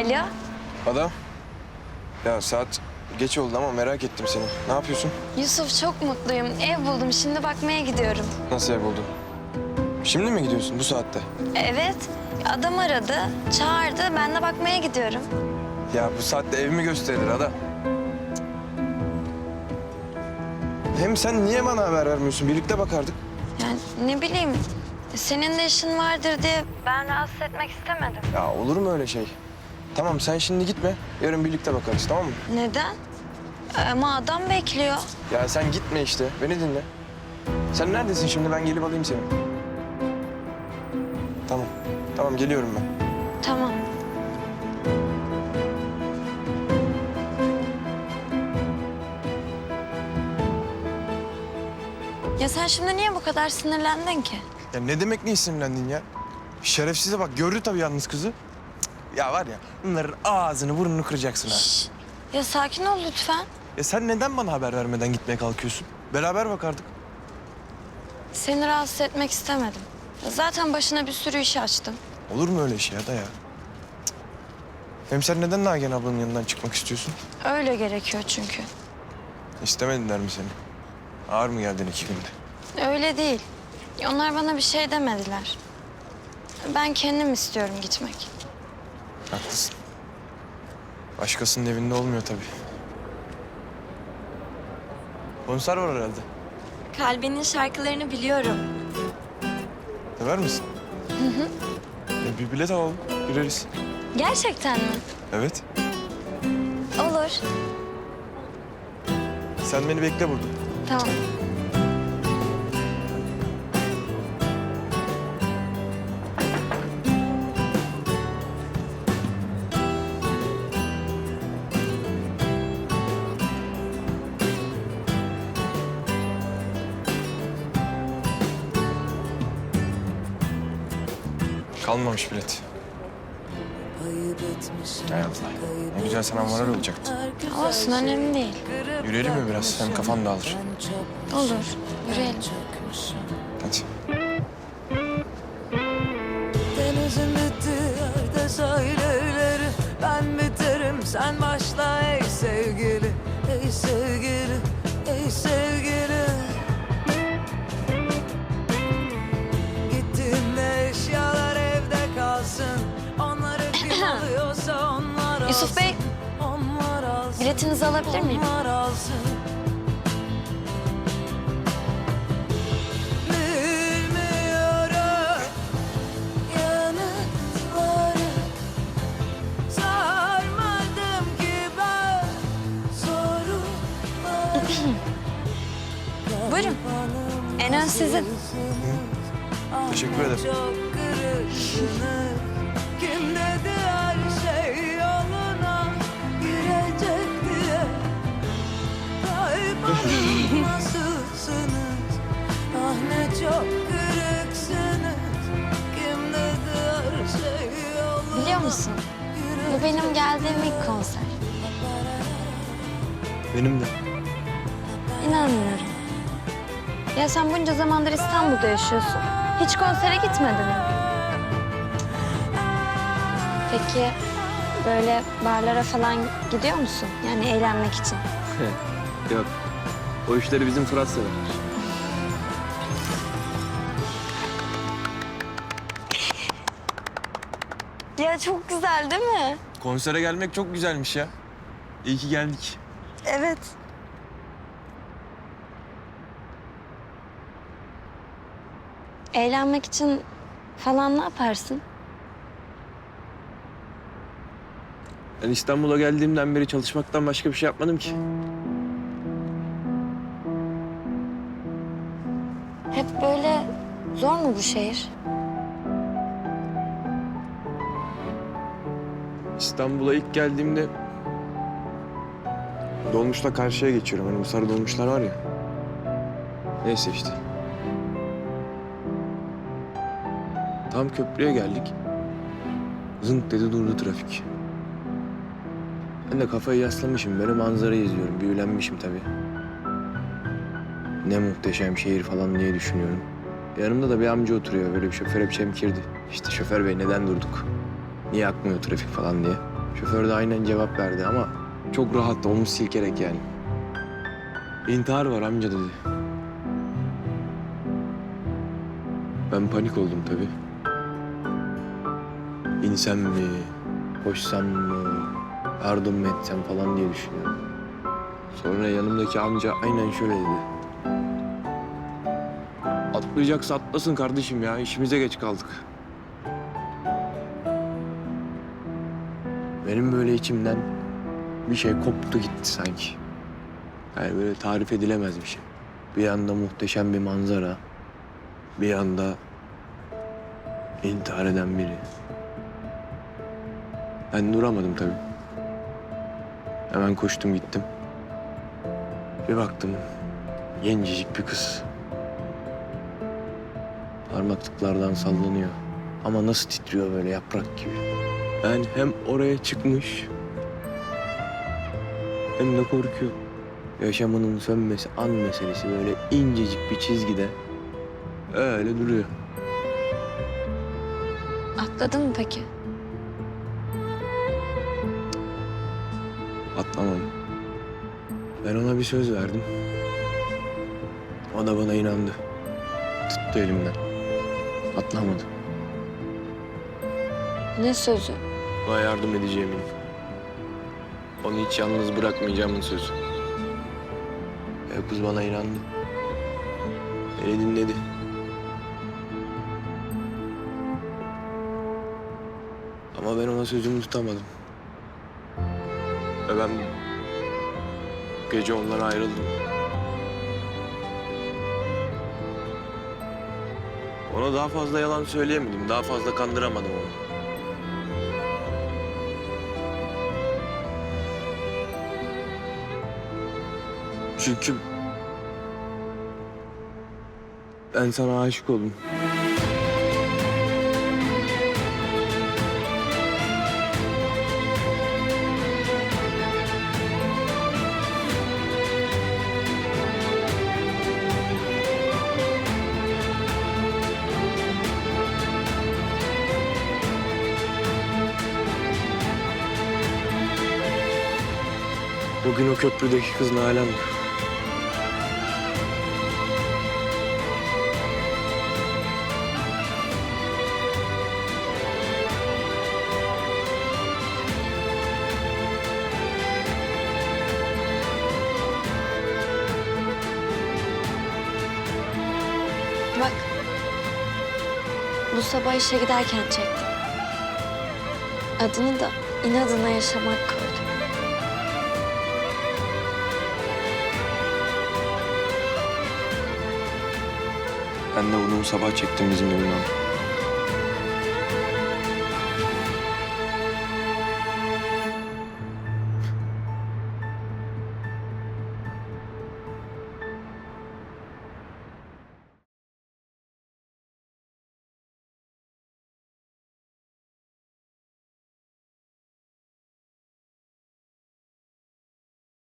Alo. Ada. Ya saat geç oldu ama merak ettim seni. Ne yapıyorsun? Yusuf çok mutluyum. Ev buldum. Şimdi bakmaya gidiyorum. Nasıl ev buldun? Şimdi mi gidiyorsun bu saatte? Evet. Adam aradı, çağırdı. Ben de bakmaya gidiyorum. Ya bu saatte ev mi gösterilir Ada? Hem sen niye bana haber vermiyorsun? Birlikte bakardık. Yani ne bileyim, senin de işin vardır diye ben rahatsız etmek istemedim. Ya olur mu öyle şey? Tamam sen şimdi gitme. Yarın birlikte bakarız tamam mı? Neden? Ama adam bekliyor. Ya sen gitme işte. Beni dinle. Sen neredesin şimdi? Ben gelip alayım seni. Tamam. Tamam geliyorum ben. Tamam. Ya sen şimdi niye bu kadar sinirlendin ki? Ya ne demek niye sinirlendin ya? Şerefsize bak gördü tabii yalnız kızı. Ya var ya bunların ağzını burnunu kıracaksın ha. Ya sakin ol lütfen. Ya sen neden bana haber vermeden gitmeye kalkıyorsun? Beraber bakardık. Seni rahatsız etmek istemedim. Zaten başına bir sürü iş açtım. Olur mu öyle şey ya da ya? Cık. Hem sen neden Nagihan ablanın yanından çıkmak istiyorsun? Öyle gerekiyor çünkü. İstemediler mi seni? Ağır mı geldin iki günde? Öyle değil. Onlar bana bir şey demediler. Ben kendim istiyorum gitmek. Haklısın. Başkasının evinde olmuyor tabii. Konser var herhalde. Kalbinin şarkılarını biliyorum. Sever misin? Hı hı. bir bilet alalım, gireriz. Gerçekten mi? Evet. Olur. Sen beni bekle burada. Tamam. Kalmamış bilet. Hay Allah. Ne güzel selamlar olacaktı. Olsun önemli değil. Yürüyelim mi biraz? Hem kafan dağılır. Olur. Yürüyelim. Hadi. Denizin bittiği yerde sahilleri Ben biterim sen ki ben soruları Buyurun. En ön sizin. Teşekkür ederim. Biliyor musun? Bu benim geldiğim ilk konser. Benim de. İnanmıyorum. Ya sen bunca zamandır İstanbul'da yaşıyorsun. Hiç konsere gitmedin mi? Peki böyle barlara falan gidiyor musun? Yani eğlenmek için. Yok. O işleri bizim Fırat sever. Ya çok güzel değil mi? Konsere gelmek çok güzelmiş ya. İyi ki geldik. Evet. Eğlenmek için falan ne yaparsın? Ben İstanbul'a geldiğimden beri çalışmaktan başka bir şey yapmadım ki. Hep böyle zor mu bu şehir? İstanbul'a ilk geldiğimde dolmuşla karşıya geçiyorum. Hani bu sarı dolmuşlar var ya. Neyse işte. Tam köprüye geldik. Zınk dedi durdu trafik. Ben de kafayı yaslamışım. Böyle manzarayı izliyorum. Büyülenmişim tabii. Ne muhteşem şehir falan diye düşünüyorum. Yanımda da bir amca oturuyor. Böyle bir şoför hep çemkirdi. İşte şoför bey neden durduk? Niye akmıyor trafik falan diye. Şoför de aynen cevap verdi ama çok rahat omuz silkerek yani. İntihar var amca dedi. Ben panik oldum tabii. İnsem mi, koşsam mı, yardım mı etsem falan diye düşünüyorum. Sonra yanımdaki amca aynen şöyle dedi. Atlayacaksa atlasın kardeşim ya, işimize geç kaldık. Benim böyle içimden bir şey koptu gitti sanki. Yani böyle tarif edilemez bir şey. Bir anda muhteşem bir manzara. Bir anda intihar eden biri. Ben duramadım tabii. Hemen koştum gittim. Bir baktım gencecik bir kız. Parmaklıklardan sallanıyor. Ama nasıl titriyor böyle yaprak gibi. Yani hem oraya çıkmış hem de korkuyor. Yaşamının sönmesi an meselesi böyle incecik bir çizgide öyle duruyor. Atladın mı peki? Atlamadım. Ben ona bir söz verdim. O da bana inandı. Tuttu elimden. Atlamadı. Ne sözü? Ona yardım edeceğimin. Onu hiç yalnız bırakmayacağımın sözü. E kız bana inandı. Beni dinledi. Ama ben ona sözümü tutamadım. Ve ben gece ondan ayrıldım. Ona daha fazla yalan söyleyemedim. Daha fazla kandıramadım onu. Çünkü ben sana aşık oldum. Bugün o köprüdeki kız Nalan'dı. Bu sabah işe giderken çektim. Adını da inadına yaşamak koydum. Ben de bunu sabah çektim bizim evin önüne.